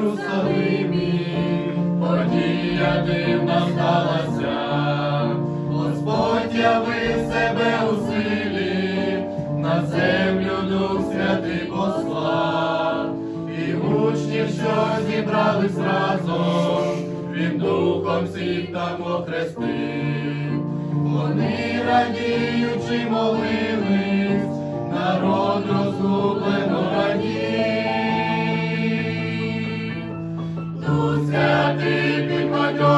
Єрусалимі, подія дивна сталася, Господь явив себе у силі, на землю Дух Святий послав, і учні, що зібрались разом, він духом всіх там охрестив, вони радіючи молились, народу.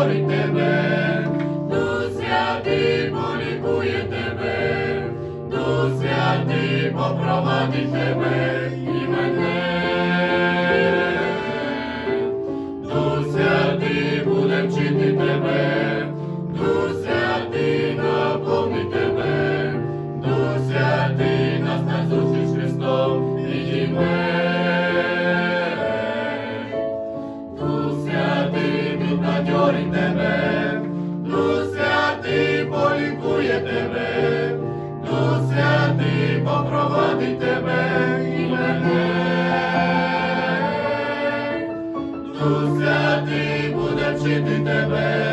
тебе, Дух святий полікує тебе, Дух святий тебе і мене, Дух святий буде вчити тебе. підбадьорить тебе, Дух святий полікує тебе, Дух святий попровадить тебе і мене, Дух святий буде вчити тебе.